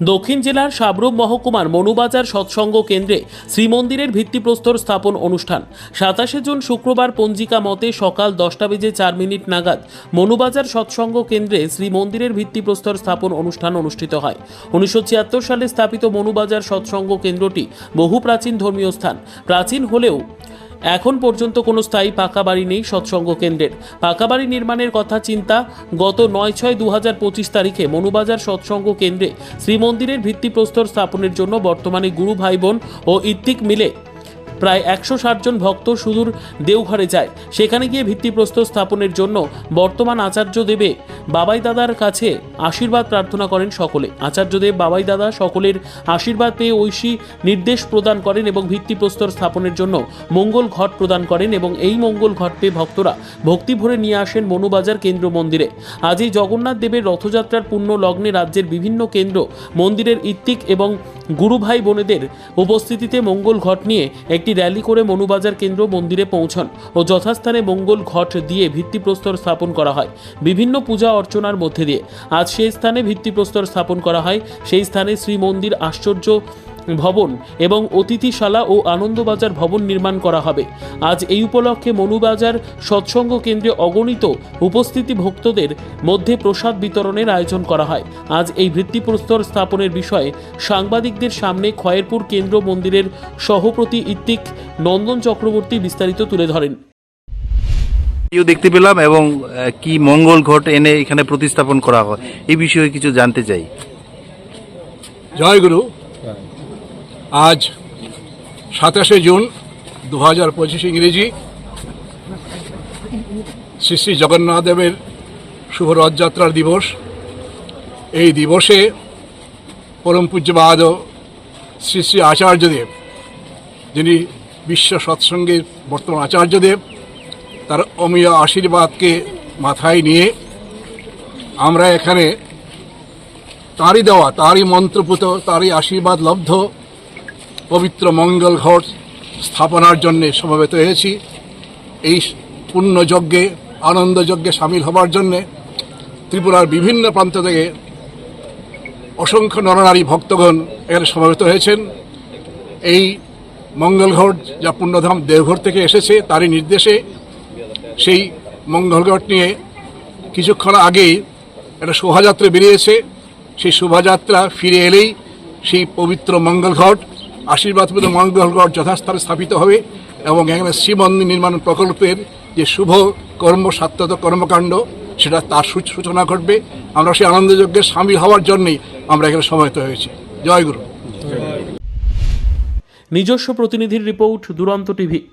দক্ষিণ জেলার সাবরুম মহকুমার মনুবাজার সৎসঙ্গ কেন্দ্রে শ্রীমন্দিরের ভিত্তিপ্রস্তর স্থাপন অনুষ্ঠান। সাতাশে জুন শুক্রবার পঞ্জিকা মতে সকাল দশটা বেজে চার মিনিট নাগাদ মনুবাজার সৎসঙ্গ কেন্দ্রে শ্রীমন্দিরের ভিত্তিপ্রস্তর স্থাপন অনুষ্ঠান অনুষ্ঠিত হয়। উনিশশো ছিয়াত্তর সালে স্থাপিত মনুবাজার সৎসঙ্গ কেন্দ্রটি বহু প্রাচীন ধর্মীয় স্থান। প্রাচীন হলেও এখন পর্যন্ত কোনো স্থায়ী পাকা বাড়ি নেই সৎসঙ্গ কেন্দ্রের। পাকা বাড়ি নির্মাণের কথা চিন্তা গত নয় ছয় দু হাজার পঁচিশ তারিখে মনুবাজার সৎসঙ্গ কেন্দ্রে শ্রীমন্দিরের ভিত্তিপ্রস্তর স্থাপনের জন্য বর্তমানে গুরু ভাই বোন ও ইত্তিক মিলে প্রায় একশো ষাট জন ভক্ত সুদূর দেওঘরে যায়। সেখানে গিয়ে ভিত্তিপ্রস্তর স্থাপনের জন্য বর্তমান আচার্য দেবে বাবাই দাদার কাছে আশীর্বাদ প্রার্থনা করেন সকলে। আচার্যদেব বাবাই দাদা সকলের আশীর্বাদ পেয়ে ঐশী নির্দেশ প্রদান করেন এবং ভিত্তিপ্রস্তর স্থাপনের জন্য মঙ্গল ঘট প্রদান করেন এবং এই মঙ্গল ঘট পেয়ে ভক্তরা ভক্তি ভরে নিয়ে আসেন মনুবাজার কেন্দ্র মন্দিরে। আজ এই জগন্নাথ দেবের রথযাত্রার পূর্ণ লগ্নে রাজ্যের বিভিন্ন কেন্দ্র মন্দিরের ইত্তিক এবং গুরুভাই বোনেদের উপস্থিতিতে মঙ্গল ঘট নিয়ে একটি র্যালি করে মনুবাজার কেন্দ্র মন্দিরে পৌঁছন ও যথাস্থানে মঙ্গল ঘট দিয়ে ভিত্তিপ্রস্তর স্থাপন করা হয়। বিভিন্ন পূজা অর্চনার মধ্যে দিয়ে। আজ সেই স্থানে ভিত্তিপ্রস্তর স্থাপন করা হয়। সেই স্থানে শ্রীমন্দির আশ্চর্য ভবন এবং অতিথিশালা ও আনন্দবাজার ভবন নির্মাণ করা হবে। আজ এই উপলক্ষে মনুবাজার সৎসঙ্গ কেন্দ্রে অগণিত উপস্থিতি ভক্তদের মধ্যে প্রসাদ বিতরণের আয়োজন করা হয়। আজ এই ভিত্তিপ্রস্তর স্থাপনের বিষয়ে সাংবাদিকদের সামনে খয়েরপুর কেন্দ্র মন্দিরের সহপ্রতি ইত্তিক নন্দন চক্রবর্তী বিস্তারিত তুলে ধরেন। দেখতে পেলাম এবং কি মঙ্গল ঘট এনে এখানে প্রতিস্থাপন করা হয় এই বিষয়ে কিছু জানতে চাই। জয় গুরু। আজ সাতাশে জুন দু হাজার পঁচিশ ইংরেজি শ্রী শ্রী জগন্নাথ দেবের শুভ রথযাত্রার দিবস। এই দিবসে পরম পূজ্যবাদ শ্রী শ্রী আচার্যদেব, যিনি বিশ্ব সৎসঙ্গের বর্তমান আচার্যদেব, তার অমীয় আশীর্বাদকে মাথায় নিয়ে আমরা এখানে তারই দেওয়া, তারই মন্ত্রপুত, তারই আশীর্বাদ লব্ধ পবিত্র মঙ্গল ঘট স্থাপনার জন্য সমবেত হয়েছি। এই পুণ্যযজ্ঞে, আনন্দযজ্ঞে সামিল হবার জন্যে ত্রিপুরার বিভিন্ন প্রান্ত থেকে অসংখ্য নরনারী ভক্তগণ এখানে সমবেত হয়েছেন। এই মঙ্গল ঘট যা পুণ্যধাম দেওঘর থেকে এসেছে, তারই নির্দেশে সেই মঙ্গল ঘট নিয়ে কিছুক্ষণ আগেই একটা শোভাযাত্রা বেরিয়েছে। সেই শোভাযাত্রা ফিরে এলেই সেই পবিত্র মঙ্গল ঘট পেতে মঙ্গলগড় যথাস্থানে স্থাপিত হবে এবং এখানে শ্রীমন্দির নির্মাণ প্রকল্পের যে শুভ কর্ম সাত্যত কর্মকাণ্ড, সেটা তার সূচ- সূচনা ঘটবে। আমরা সেই আনন্দযজ্ঞে সামিল হওয়ার জন্যই আমরা এখানে সমাহিত হয়েছি। জয় গুরু। নিজস্ব প্রতিনিধির রিপোর্ট দুরন্ত টিভি।